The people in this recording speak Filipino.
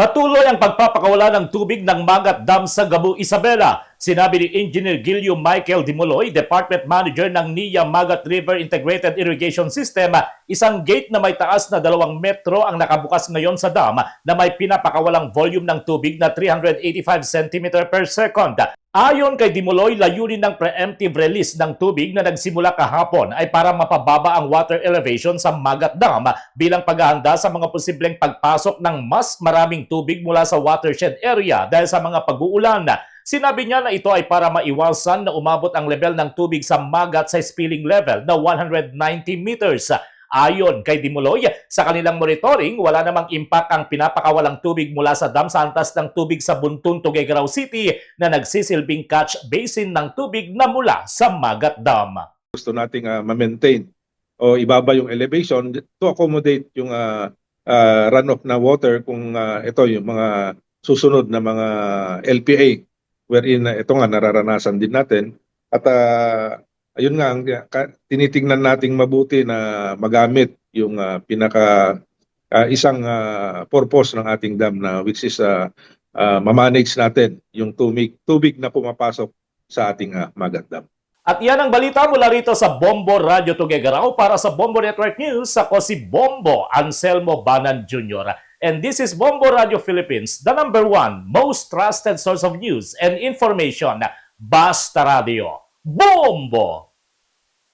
Patuloy ang pagpapakawala ng tubig ng Magat Dam sa Gabu, Isabela. Sinabi ni Engineer Gilio Michael Dimoloy, Department Manager ng NIA Magat River Integrated Irrigation System, isang gate na may taas na dalawang metro ang nakabukas ngayon sa dam na may pinapakawalang volume ng tubig na 385 cm per second. Ayon kay Dimoloy, layunin ng preemptive release ng tubig na nagsimula kahapon ay para mapababa ang water elevation sa Magat Dam bilang paghahanda sa mga posibleng pagpasok ng mas maraming tubig mula sa watershed area dahil sa mga pag-uulan. Sinabi niya na ito ay para maiwasan na umabot ang level ng tubig sa Magat sa spilling level na 190 meters. Ayon kay Dimuloy, sa kanilang monitoring, wala namang impact ang pinapakawalang tubig mula sa dam sa antas ng tubig sa Buntun, Tuguegarao City na nagsisilbing catch basin ng tubig na mula sa Magat Dam. gusto nating ah, ma-maintain o ibaba yung elevation to accommodate yung ah, ah, runoff na water kung ah, ito yung mga susunod na mga LPA wherein ah, ito nga nararanasan din natin at ah, ayun nga ang tinitingnan nating mabuti na magamit yung ah, pinaka ah, isang ah, purpose ng ating dam na which is ah, ah, mamanage natin yung tubig tubig na pumapasok sa ating ah, Magat Dam. At yan ang balita mula rito sa Bombo Radio Tuguegarao para sa Bombo Network News. Ako si Bombo Anselmo Banan Jr. And this is Bombo Radio Philippines, the number one most trusted source of news and information. Basta Radio. Bombo!